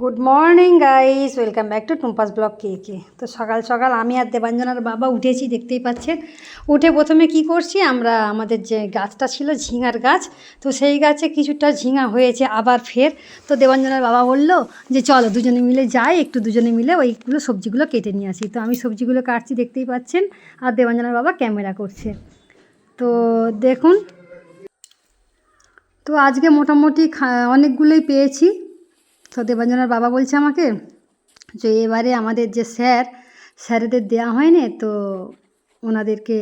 Good morning guys welcome back to Tumpa's blog কে কে তো সকাল সকাল আমি আর দেবাঞ্জনার বাবা উঠেছি, দেখতেই পাচ্ছেন। উঠে প্রথমে কি করছি, আমরা আমাদের যে গাছটা ছিল, ঝিঙার গাছ, তো সেই গাছে কিছুটা ঝিঙা হয়েছে আবার ফের। তো দেবাঞ্জনার বাবা বলল যে, চলো দুজনে মিলে যাই, একটু দুজনে মিলে ওইগুলো সবজিগুলো কেটে নিয়ে আসি। তো আমি সবজিগুলো কাটছি, দেখতেই পাচ্ছেন, আর দেবাঞ্জনার বাবা ক্যামেরা করছে। তো দেখুন, তো আজকে মোটামুটি অনেকগুলোই পেয়েছি। তো দেবাঞ্জনার বাবা বলছে আমাকে যে এবারে আমাদের যে স্যার, স্যারেদের দেওয়া হয়নি, তো ওনাদেরকে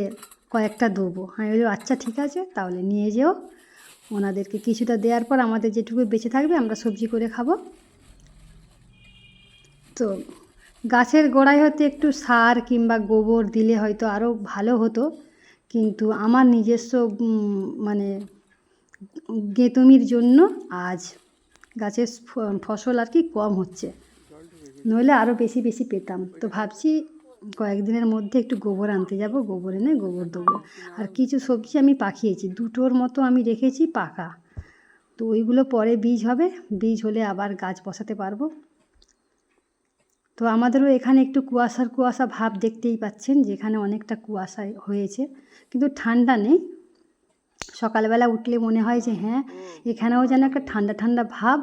কয়েকটা দেবো। আমি বলি আচ্ছা ঠিক আছে, তাহলে নিয়ে যেও। ওনাদেরকে কিছুটা দেওয়ার পর আমাদের যেটুকু বেঁচে থাকবে, আমরা সবজি করে খাব। তো গাছের গোড়ায় হয়তো একটু সার কিংবা গোবর দিলে হয়তো আরও ভালো হতো, কিন্তু আমার নিজস্ব মানে গেতুমির জন্য আজ গাছের ফসল আর কি কম হচ্ছে। নইলে আরও বেশি বেশি পেতাম। তো ভাবছি কয়েকদিনের মধ্যে একটু গোবর আনতে যাব, গোবর এনে গোবর দেবো। আর কিছু সবজি আমি পাকিয়েছি, দুটোর মতো আমি রেখেছি পাকা। তো ওইগুলো পরে বীজ হবে, বীজ হলে আবার গাছ বসাতে পারব। তো আমাদেরও এখানে একটু কুয়াশার কুয়াশা ভাব দেখতেই পাচ্ছেন, যেখানে অনেকটা কুয়াশা হয়েছে। কিন্তু ঠান্ডা নেই সকালবেলা উঠলে মনে হয় যে হ্যাঁ এখানেও যেন একটা ঠান্ডা ঠান্ডা ভাব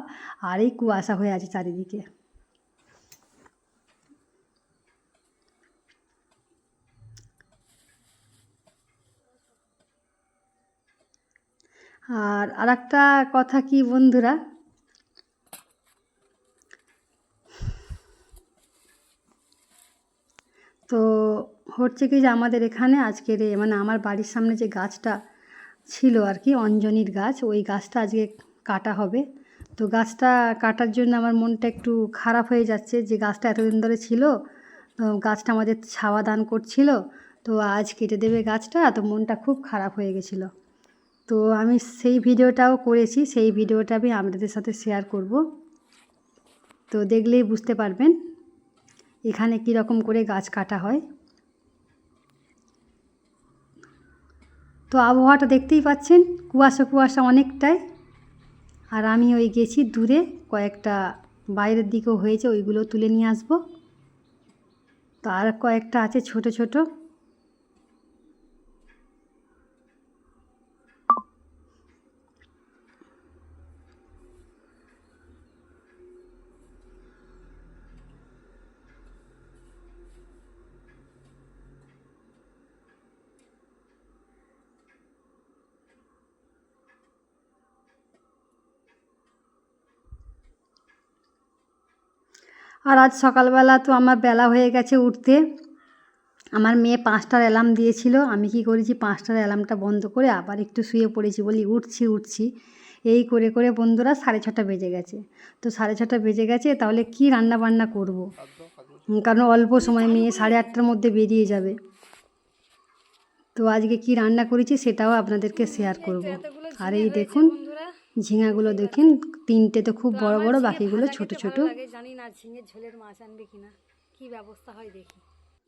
আর এই কুয়াশা হয়ে আছে চারিদিকে। আর আর একটা কথা কি বন্ধুরা? তো হচ্ছে কি যে আমাদের এখানে আজকের মানে আমার বাড়ির সামনে যে গাছটা ছিল আর কি, অঞ্জনির গাছ, ওই গাছটা আজকে কাটা হবে। তো গাছটা কাটার জন্য আমার মনটা একটু খারাপ হয়ে যাচ্ছে যে গাছটা এতদিন ধরে ছিল গাছটা আমাদের ছাওয়া দান করছিল, তো আজ কেটে দেবে গাছটা, তো মনটা খুব খারাপ হয়ে গেছিল। তো আমি সেই ভিডিওটাও করেছি, সেই ভিডিওটা আমি আপনাদের সাথে শেয়ার করব। তো দেখলেই বুঝতে পারবেন, এখানে কী রকম করে গাছ কাটা হয়। তো আবহাওয়াটা দেখতেই পাচ্ছেন, কুয়াশা কুয়াশা অনেকটাই। আর আমি ওই গেছি দূরে, কয়েকটা বাইরের দিকেও হয়েছে, ওইগুলো তুলে নিয়ে আসব। তো আর কয়েকটা আছে ছোট ছোট। আর আজ সকালবেলা তো আমার বেলা হয়ে গেছে উঠতে। আমার মেয়ে পাঁচটার অ্যালার্ম দিয়েছিল। আমি কি করেছি, পাঁচটার অ্যালার্মটা বন্ধ করে আবার একটু শুয়ে পড়েছি বলি, উঠছি উঠছি। এই করে করে বন্ধুরা সাড়ে ছটা বেজে গেছে। তো সাড়ে ছটা বেজে গেছে, তাহলে কি রান্না বান্না করব। কারণ অল্প সময় মেয়ে সাড়ে আটটার মধ্যে বেরিয়ে যাবে। তো আজকে কি রান্না করেছি সেটাও আপনাদেরকে শেয়ার করব। আর এই দেখুন ঝিঙাগুলো দেখুন তিনটে তো খুব বড় বড় বাকিগুলো ছোট ছোট। জানি না ঝিঙে ঝোলের মাছ আনবে কিনা কি ব্যবস্থা হয় দেখি।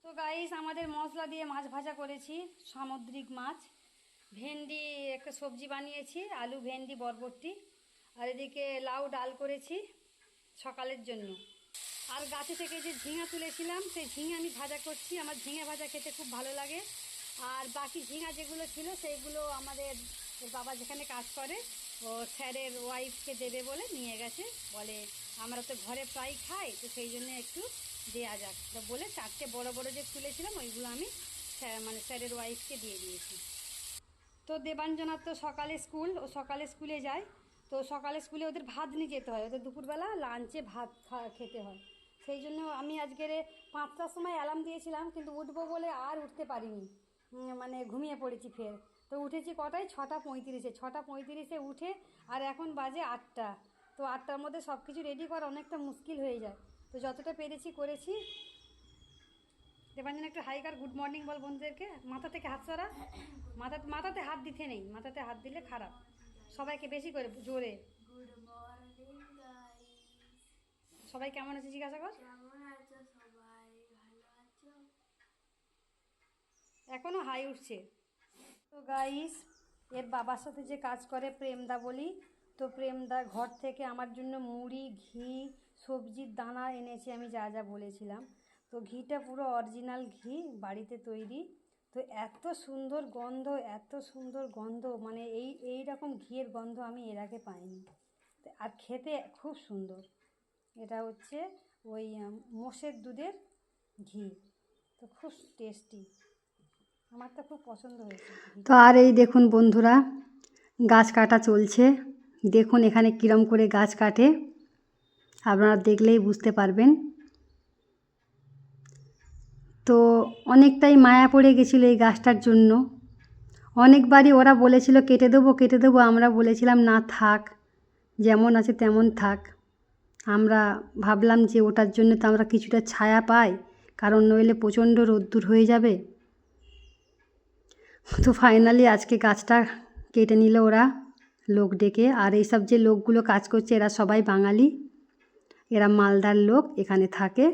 তো গাইস আমাদের মশলা দিয়ে মাছ ভাজা করেছি সামুদ্রিক মাছ। ভেন্ডি একটা সবজি বানিয়েছি আলু ভেন্ডি বরবটি। আর এদিকে লাউ ডাল করেছি সকালের জন্য। আর গাছে থেকে যে ঝিঙা তুলেছিলাম সেই ঝিঙে আমি ভাজা করছি। আমার ঝিঙে ভাজা খেতে খুব ভালো লাগে। আর বাকি ঝিঙা যেগুলো ছিল সেইগুলো আমাদের বাবা যেখানে কাজ করে ও স্যারের ওয়াইফকে দেবে বলে নিয়ে গেছে। বলে, আমরা তো ঘরে প্রায় খাই, তো সেই জন্য একটু দেয়া যাক। তো বলে চারটে বড় বড় যে তুলেছিলাম ওইগুলো আমি মানে স্যারের ওয়াইফকে দিয়ে দিয়েছি। তো দেবাঞ্জনার তো সকালে স্কুল, ও সকালে স্কুলে যায়। তো সকালে স্কুলে ওদের ভাত নিয়ে যেতে হয়, ওদের দুপুরবেলা লাঞ্চে ভাত খেতে হয়। সেই জন্য আমি আজকের পাঁচটার সময় অ্যালার্ম দিয়েছিলাম, কিন্তু উঠবো বলে আর উঠতে পারিনি। মানে ঘুমিয়ে পড়েছি ফের। তো উঠেছি কটায়? ছটা পঁয়ত্রিশে। ছটা পঁয়ত্রিশে উঠে আর এখন বাজে আটটা। তো আটটার মধ্যে সব কিছু রেডি করা অনেকটা মুশকিল হয়ে যায়। তো যতটা পেরেছি করেছি। দেবাঞ্জন একটু হাইকার গুড মর্নিং বল বন্ধুদেরকে। মাথা থেকে হাত সরা। মাথা মাথাতে হাত দিতে নেই। মাথাতে হাত দিলে খারাপ। সবাইকে বেশি করে জোরে। সবাই কেমন আছে জিজ্ঞাসা কর? এখনও হাই উঠছে। তো গাইস এর বাবার সাথে যে কাজ করে প্রেমদা বলি, তো প্রেমদা ঘর থেকে আমার জন্য মুড়ি, ঘি সবজির দানা এনেছি, আমি যা যা বলেছিলাম। তো ঘিটা পুরো অরিজিনাল ঘি বাড়িতে তৈরি। তো এত সুন্দর গন্ধ, এত সুন্দর গন্ধ মানে এই এই রকম ঘিয়ের গন্ধ আমি এর আগে পাইনি। আর খেতে খুব সুন্দর। এটা হচ্ছে ওই মোষের দুধের ঘি। তো খুব টেস্টি আমার তো খুব পছন্দ হয়েছে। তো আর এই দেখুন বন্ধুরা, গাছ কাটা চলছে। দেখুন এখানে কীরম করে গাছ কাটে। আপনারা দেখলেই বুঝতে পারবেন। তো অনেকটাই মায়া পড়ে গেছিল এই গাছটার জন্য। অনেকবারই ওরা বলেছিল, কেটে দেবো কেটে দেবো। আমরা বলেছিলাম, না, থাক। যেমন আছে তেমন থাক। আমরা ভাবলাম যে ওটার জন্য তো আমরা কিছুটা ছায়া পাই, কারণ নইলে প্রচণ্ড রোদ্দুর হয়ে যাবে। তো ফাইনালি আজকে গাছটা কেটে নিল ওরা, লোক ডেকে। আর এইসব যে লোকগুলো কাজ করছে, এরা সবাই বাঙালি। এরা মালদার লোক, এখানে থাকে।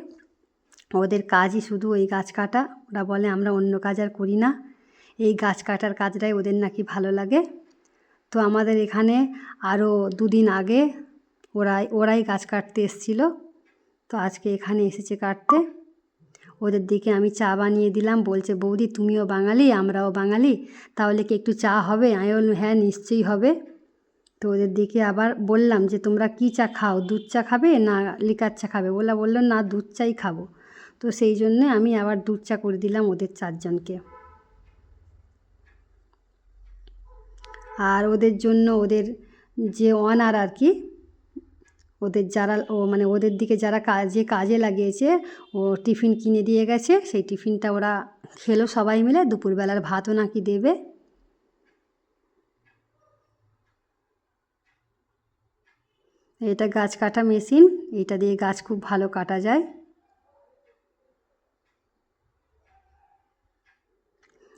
ওদের কাজই শুধু ওই গাছ কাটা। ওরা বলে, আমরা অন্য কাজ আর করি না। এই গাছ কাটার কাজটাই ওদের নাকি ভালো লাগে। তো আমাদের এখানে আরও দুদিন আগে ওরাই ওরাই গাছ কাটতে এসছিল। তো আজকে এখানে এসেছে কাটতে। ওদের দিকে আমি চা বানিয়ে দিলাম। বলছে, বৌদি, তুমিও বাঙালি, আমরাও বাঙালি। তাহলে কি একটু চা হবে? আমি বললাম হ্যাঁ নিশ্চয়ই হবে। তো ওদের দিকে আবার বললাম যে, তোমরা কী চা খাও, দুধ চা খাবে না লিকার চা খাবে? বলা বলল, না, দুধ চাই খাব। তো সেই জন্যে আমি আবার দুধ চা করে দিলাম ওদের চারজনকে। আর ওদের জন্য ওদের যে অনার আর কি ওদের যারা ও মানে ওদের দিকে যারা কাজে কাজে লাগিয়েছে, ও টিফিন কিনে দিয়ে গেছে, সেই টিফিনটা ওরা খেলো সবাই মিলে, দুপুরবেলার ভাতও নাকি দেবে। এটা গাছ কাটা মেশিন, এটা দিয়ে গাছ খুব ভালো কাটা যায়।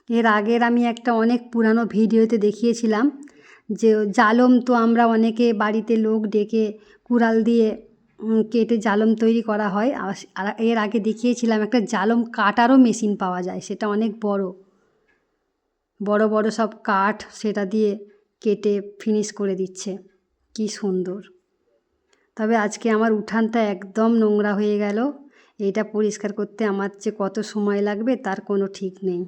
এর আগের আমি একটা অনেক পুরানো ভিডিওতে দেখিয়েছিলাম যে জালম তো আমরা অনেকে বাড়িতে লোক ডেকে কুড়াল দিয়ে কেটে জালম তৈরি করা হয়। আর- এর আগে দেখিয়েছিলাম একটা জালম কাটারও মেশিন পাওয়া যায়, সেটা অনেক বড়। বড় বড় সব কাঠ সেটা দিয়ে কেটে ফিনিশ করে দিচ্ছে। কি সুন্দর। তবে আজকে আমার উঠানটা একদম নোংরা হয়ে গেল। এটা পরিষ্কার করতে আমার যে কত সময় লাগবে তার কোনো ঠিক নেই।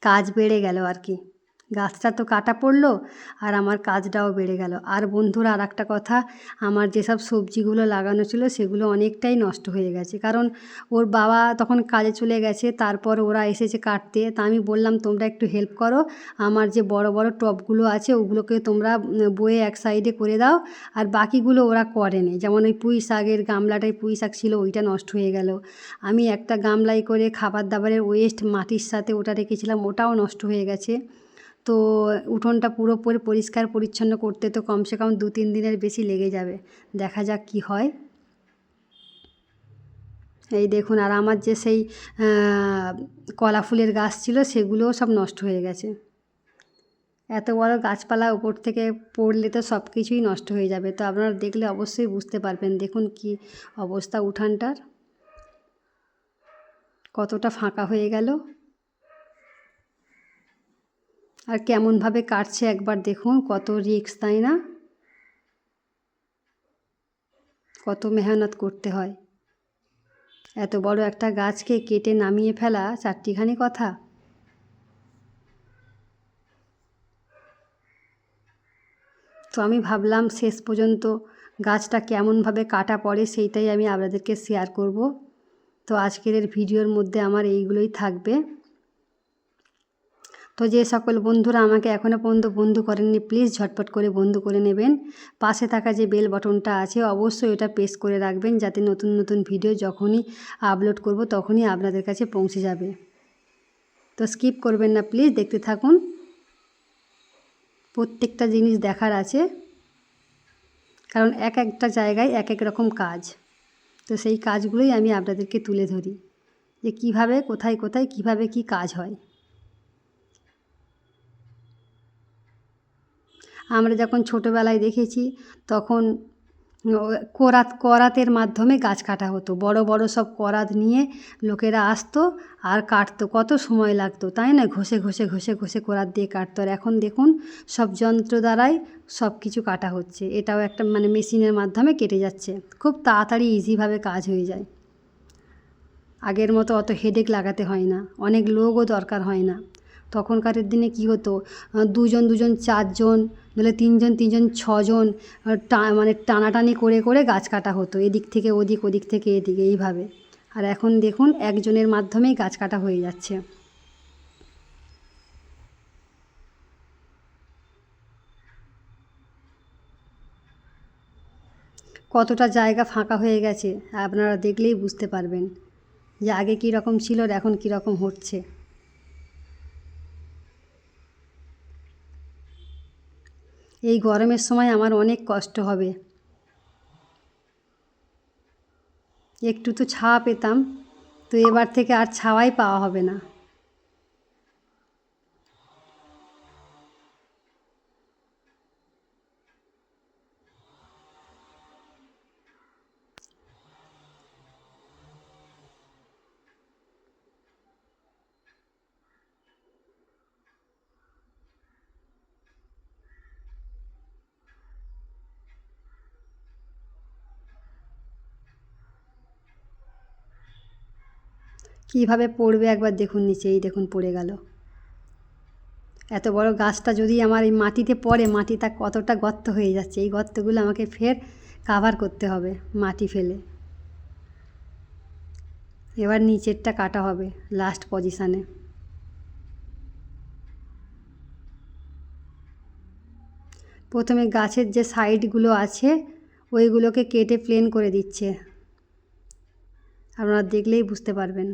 কাজ বেড়ে গেল আর কি। গাছটা তো কাটা পড়ল আর আমার কাজটাও বেড়ে গেল। আর বন্ধুরা আর একটা কথা, আমার যেসব সবজিগুলো লাগানো ছিল সেগুলো অনেকটাই নষ্ট হয়ে গেছে। কারণ ওর বাবা তখন কাজে চলে গেছে, তারপর ওরা এসেছে কাটতে। তা আমি বললাম, তোমরা একটু হেল্প করো। আমার যে বড় বড় টবগুলো আছে, ওগুলোকে তোমরা বয়ে এক সাইডে করে দাও। আর বাকিগুলো ওরা করেনি যেমন ওই পুঁই শাকের গামলাটায় পুঁই শাক ছিল, ওইটা নষ্ট হয়ে গেল। আমি একটা গামলায় করে খাবার দাবারের ওয়েস্ট মাটির সাথে ওটা রেখেছিলাম, ওটাও নষ্ট হয়ে গেছে। তো উঠোনটা পুরোপুরি পরিষ্কার, পরিচ্ছন্ন করতে তো কমসে কম দু তিন দিনের বেশি লেগে যাবে। দেখা যাক কি হয়। এই দেখুন, আর আমার যে সেই কলা ফুলের গাছ ছিল, সেগুলোও সব নষ্ট হয়ে গেছে। এত বড় গাছপালা উপর থেকে পড়লে তো সব কিছুই নষ্ট হয়ে যাবে। তো আপনারা দেখলে অবশ্যই বুঝতে পারবেন। দেখুন কি অবস্থা উঠানটার। কতটা ফাঁকা হয়ে গেল। আর কেমনভাবে কাটছে একবার দেখুন, কত রিক্স তাই না? কত মেহনত করতে হয়। এত বড় একটা গাছকে কেটে নামিয়ে ফেলা চারটিখানি কথা। তো আমি ভাবলাম শেষ পর্যন্ত গাছটা কেমনভাবে কাটা পড়ে সেইটাই আমি আপনাদেরকে শেয়ার করব। তো আজকের ভিডিওর মধ্যে আমার এইগুলোই থাকবে। তো যে সকল বন্ধুরা আমাকে এখনও পর্যন্ত বন্ধু করেননি প্লিজ ঝটপট করে বন্ধু করে নেবেন। পাশে থাকা যে বেল বটনটা আছে, অবশ্যই ওটা প্রেস করে রাখবেন যাতে নতুন নতুন ভিডিও যখনই আপলোড করব তখনই আপনাদের কাছে পৌঁছে যাবে। তো স্কিপ করবেন না প্লিজ দেখতে থাকুন। প্রত্যেকটা জিনিস দেখার আছে। কারণ এক একটা জায়গায় এক এক রকম কাজ। তো সেই কাজগুলোই আমি আপনাদেরকে তুলে ধরি। যে কীভাবে, কোথায় কোথায়, কীভাবে কি কাজ হয়। আমরা যখন ছোটোবেলায় দেখেছি, তখন করাত, করাতের মাধ্যমে গাছ কাটা হতো। বড় বড় সব করাত নিয়ে লোকেরা আসতো আর কাটতো। কত সময় লাগতো, তাই না? ঘষে ঘষে ঘষে ঘষে করাত দিয়ে কাটতো। আর এখন দেখুন, সব যন্ত্র দ্বারাই সব কিছু কাটা হচ্ছে। এটাও একটা মানে মেশিনের মাধ্যমে কেটে যাচ্ছে। খুব তাড়াতাড়ি ইজিভাবে কাজ হয়ে যায়। আগের মতো অত হেডেক লাগাতে হয় না। অনেক লোকও দরকার হয় না। তখনকারের দিনে কি হতো? দুজন দুজন, চারজন, নাহলে তিনজন তিনজন, ছজন টা মানে টানাটানি করে করে গাছ কাটা হতো। এদিক থেকে ওদিক ওদিক থেকে এদিকে এইভাবে। আর এখন দেখুন, একজনের মাধ্যমেই গাছ কাটা হয়ে যাচ্ছে। কতটা জায়গা ফাঁকা হয়ে গেছে, আপনারা দেখলেই বুঝতে পারবেন যে আগে কীরকম ছিল আর এখন কীরকম হচ্ছে। এই গরমের সময় আমার অনেক কষ্ট হবে। একটু তো ছাওয়া পেতাম, তো এবার থেকে আর ছাওয়াই পাওয়া হবে না। কীভাবে পড়বে একবার দেখুন নিচে, এই দেখুন পড়ে গেল। এত বড় গাছটা যদি আমার এই মাটিতে পড়ে মাটিটা কতটা গর্ত হয়ে যাচ্ছে, এই গর্তগুলো আমাকে ফের কাভার করতে হবে মাটি ফেলে। এবার নিচেরটা কাটা হবে লাস্ট পজিশানে প্রথমে গাছের যে সাইডগুলো আছে, ওইগুলোকে কেটে প্লেন করে দিচ্ছে। আপনারা দেখলেই বুঝতে পারবেন।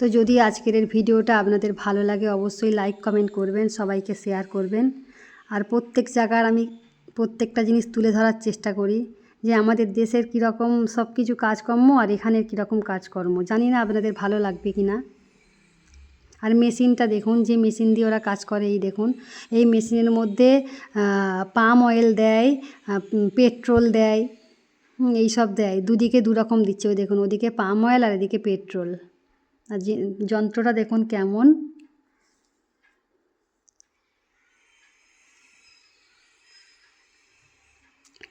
তো যদি আজকের এই ভিডিওটা আপনাদের ভালো লাগে, অবশ্যই লাইক কমেন্ট করবেন, সবাইকে শেয়ার করবেন। আর প্রত্যেক জায়গার আমি প্রত্যেকটা জিনিস তুলে ধরার চেষ্টা করি যে আমাদের দেশের কীরকম সব কিছু কাজকর্ম আর এখানের কীরকম কাজকর্ম। জানি না আপনাদের ভালো লাগবে কি না। আর মেশিনটা দেখুন, যে মেশিন দিয়ে ওরা কাজ করে, এই দেখুন। এই মেশিনের মধ্যে পাম অয়েল দেয় পেট্রোল দেয় এই সব দেয়। দুদিকে দু রকম দিচ্ছে, ওই দেখুন, ওদিকে পাম অয়েল আর এদিকে পেট্রোল। যন্ত্রটা দেখুন কেমন।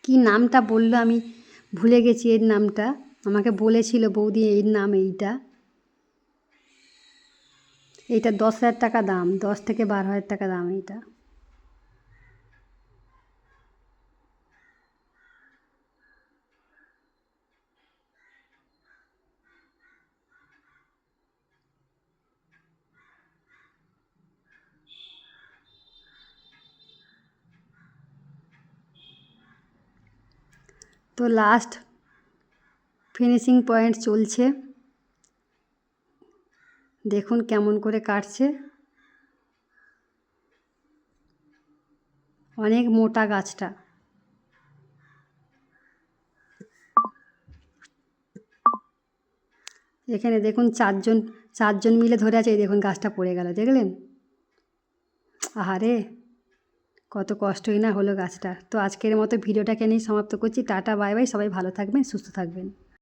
কি নামটা বলল আমি ভুলে গেছি এর নামটা। আমাকে বলেছিল বৌদি এর নাম এইটা। এইটা দশ হাজার টাকা দাম, দশ থেকে বারো হাজার টাকা দাম এইটা। তো লাস্ট ফিনিশিং পয়েন্ট চলছে। দেখুন কেমন করে কাটছে। অনেক মোটা গাছটা। এখানে দেখুন চারজন চারজন মিলে ধরে আছে, এই দেখুন গাছটা পড়ে গেল, দেখলেন? আহারে! কত কষ্টই না হলো গাছটা। তো আজকের মতো ভিডিওটাকে নিয়ে সমাপ্ত করছি। টাটা, বাই বাই, সবাই ভালো থাকবেন, সুস্থ থাকবেন।